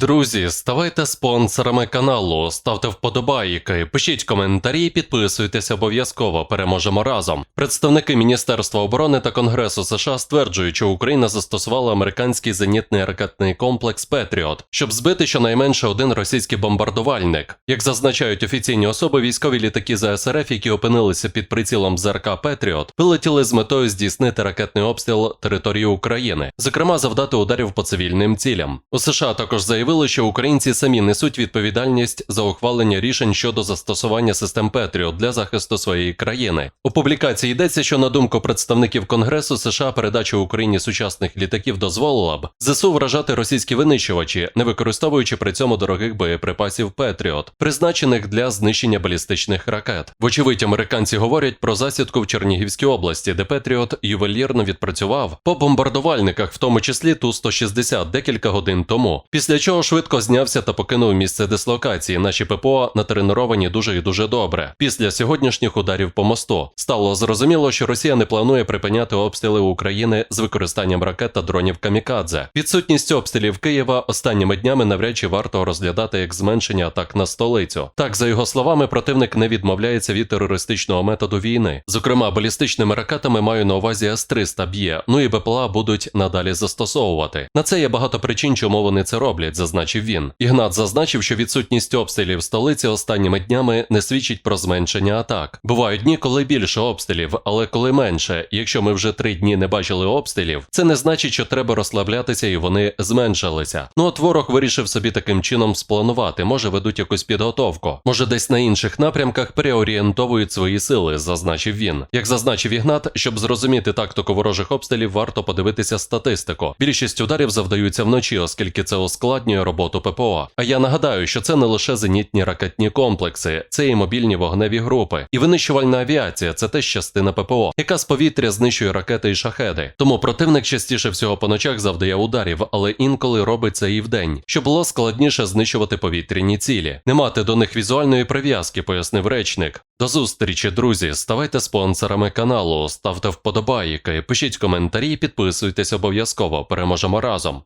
Друзі, ставайте спонсорами каналу, ставте вподобайки, пишіть коментарі, підписуйтесь обов'язково. Переможемо разом. Представники Міністерства оборони та Конгресу США стверджують, що Україна застосувала американський зенітний ракетний комплекс Петріот, щоб збити щонайменше один російський бомбардувальник. Як зазначають офіційні особи, військові літаки ЗСРФ, які опинилися під прицілом ЗРК Петріот, вилетіли з метою здійснити ракетний обстріл території України, зокрема завдати ударів по цивільним цілям. У США також заявили, що українці самі несуть відповідальність за ухвалення рішень щодо застосування систем Петріот для захисту своєї країни. У публікації йдеться, що на думку представників Конгресу США передача Україні сучасних літаків дозволила б ЗСУ вражати російські винищувачі, не використовуючи при цьому дорогих боєприпасів Петріот, призначених для знищення балістичних ракет. Вочевидь, американці говорять про засідку в Чернігівській області, де Петріот ювелірно відпрацював по бомбардувальниках, в тому числі Ту-160, декілька годин тому. Після чого швидко знявся та покинув місце дислокації. Наші ППО натреновані дуже і дуже добре. Після сьогоднішніх ударів по мосту стало зрозуміло, що Росія не планує припиняти обстріли України з використанням ракет та дронів камікадзе. Відсутність обстрілів Києва останніми днями навряд чи варто розглядати як зменшення атак на столицю. Так, за його словами, противник не відмовляється від терористичного методу війни. Зокрема, балістичними ракетами маю на увазі С-300 б'є, ну і БПЛА будуть надалі застосовувати. На це є багато причин, чому вони це роблять, зазначив він. Ігнат зазначив, що відсутність обстрілів столиці останніми днями не свідчить про зменшення атак. Бувають дні, коли більше обстрілів, але коли менше. Якщо ми вже три дні не бачили обстрілів, це не значить, що треба розслаблятися і вони зменшилися. Ну от ворог вирішив собі таким чином спланувати, може ведуть якусь підготовку, може десь на інших напрямках переорієнтовують свої сили, зазначив він. Як зазначив Ігнат, щоб зрозуміти тактику ворожих обстрілів, варто подивитися статистику. Більшість ударів завдаються вночі, оскільки це ускладнює роботу ППО. А я нагадаю, що це не лише зенітні ракетні комплекси, це і мобільні вогневі групи. І винищувальна авіація це теж частина ППО, яка з повітря знищує ракети і шахеди. Тому противник частіше всього по ночах завдає ударів, але інколи робить це і вдень, щоб було складніше знищувати повітряні цілі. Не мати до них візуальної прив'язки, пояснив речник. До зустрічі, друзі. Ставайте спонсорами каналу, ставте вподобайки, пишіть коментарі, підписуйтесь обов'язково. Переможемо разом.